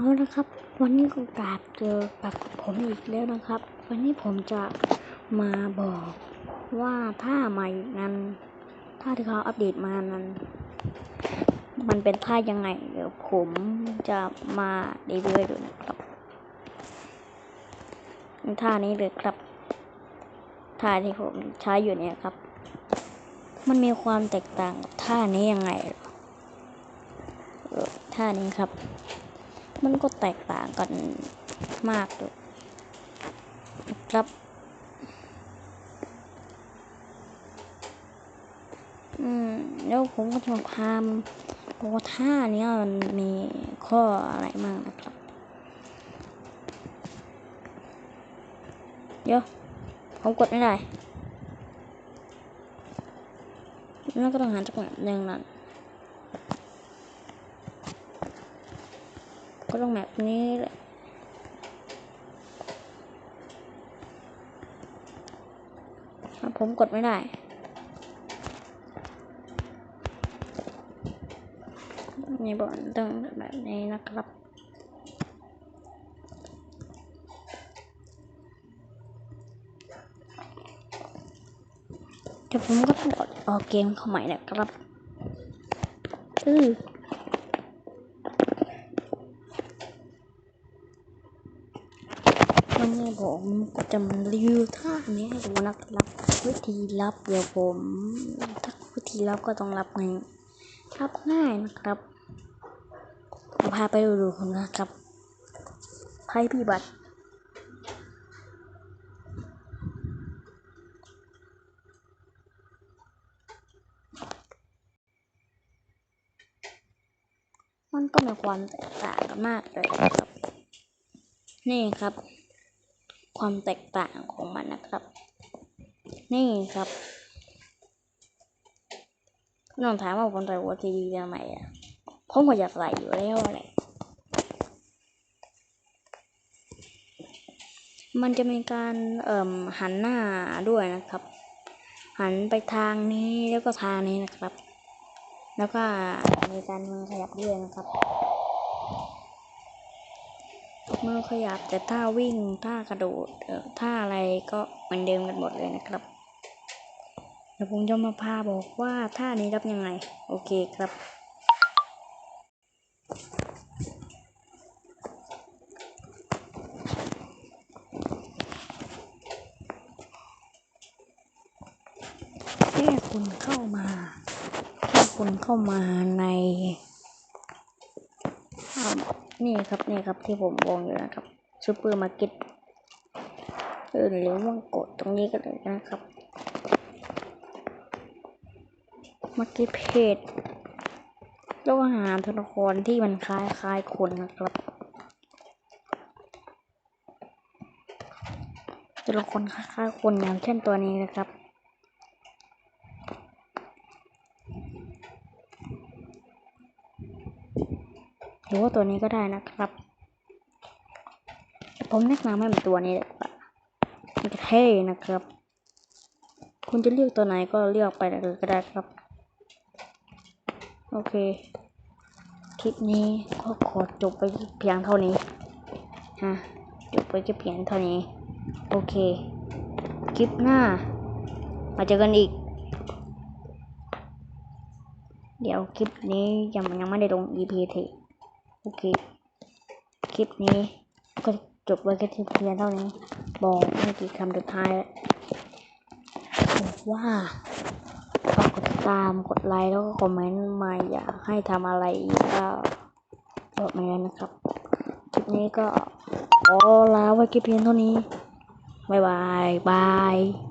เอาละครับ วันนี้ก็กราบเจอกับผมอีกแล้วนะครับ วันนี้ผมจะมาบอกว่าท่าใหม่นั้นท่าที่เขาอัปเดตมานั้น มันเป็นท่ายังไง เดี๋ยวผมจะมารีวิวดูนะครับท่านี้เลยครับท่าที่ผมใช้อยู่เนี่ยครับ มันมีความแตกต่างกับท่านี้ยังไงท่านี้ครับ มันก็แตกต่างกันมากเลยครับ อืม แล้วผมก็จะมาพามบอกว่าท่าเนี้ยมันมีข้ออะไรบ้างนะครับ เดี๋ยว ผมกดไม่ได้แล้วก็ต้องหาจังหวะหนึ่งนั่น ก็ต้องแบบนี้แหละผมกดไม่ได้นี่บอกต้องแบบนี้นะครับเดี๋ยวผมก็ต้องกดออกเกมเข้าใหม่นะครับอือ วันนี้ผมก็จะมารีวิวท่านี้ให้ดูนะครับวิธีรับเดี๋ยวผมถ้าวิธีรับก็ต้องรับไงรับง่ายนะครับผมพาไปดูดูนะครับภัยพิบัติมันก็มีความแตกต่างกันมากเลยครับ นี่ครับ ความแตกต่างของมันนะครับ นี่ครับน้องถามว่าผมใส่หัวทีดีทำไมอะผมก็อยากใส่อยู่แล้วแหละมันจะมีการเอ่มหันหน้าด้วยนะครับ หันไปทางนี้แล้วก็ทางนี้นะครับ แล้วก็มีการมือขยับด้วยนะครับ มือขยับแต่ท่าวิ่งท่ากระโดดท่าอะไรก็เหมือนเดิมกันหมดเลยนะครับเดี๋ยวผมจะมาพาบอกว่าท่านี้รับยังไง โอเคครับแค่คุณเข้ามาแค่คุณเข้ามาใน นี่ครับนี่ครับที่ผมวงอยู่นะครับซูเปอร์มาร์เก็ตเออหรือว่ากดตรงนี้ก็ได้นะครับมาร์เก็ตเพจแล้วก็หาตัวละครที่มันคล้ายคล้ายคนนะครับตัวละครคล้ายๆคนอย่างเช่นตัวนี้นะครับ หรือว่าตัวนี้ก็ได้นะครับผมแนะนำให้เป็นตัวนี้เลยว่ามันเท่นะครับ คุณจะเลือกตัวไหนก็เลือกไปเลยก็ได้ครับ โอเค คลิปนี้ก็ขอจบไปเพียงเท่านี้ฮะจบไปแค่เพียงเท่านี้ โอเค คลิปหน้า มาเจอกันอีก เดี๋ยวคลิปนี้ยังยังไม่ได้ลง EP ที โอเค คลิปนี้ก็จบไว้แค่ที่เพียงเท่านี้ บอกไม่กี่คำสุดท้ายวบอกว่าฝากกดติดตามกดไลค์แล้วก็คอมเมนต์มาอยากให้ทำอะไรอีกก็บอกมาเลยนะครับ คลิปนี้ก็ขอลาไว้แค่เพียงเท่านี้ บ๊ายบาย บาย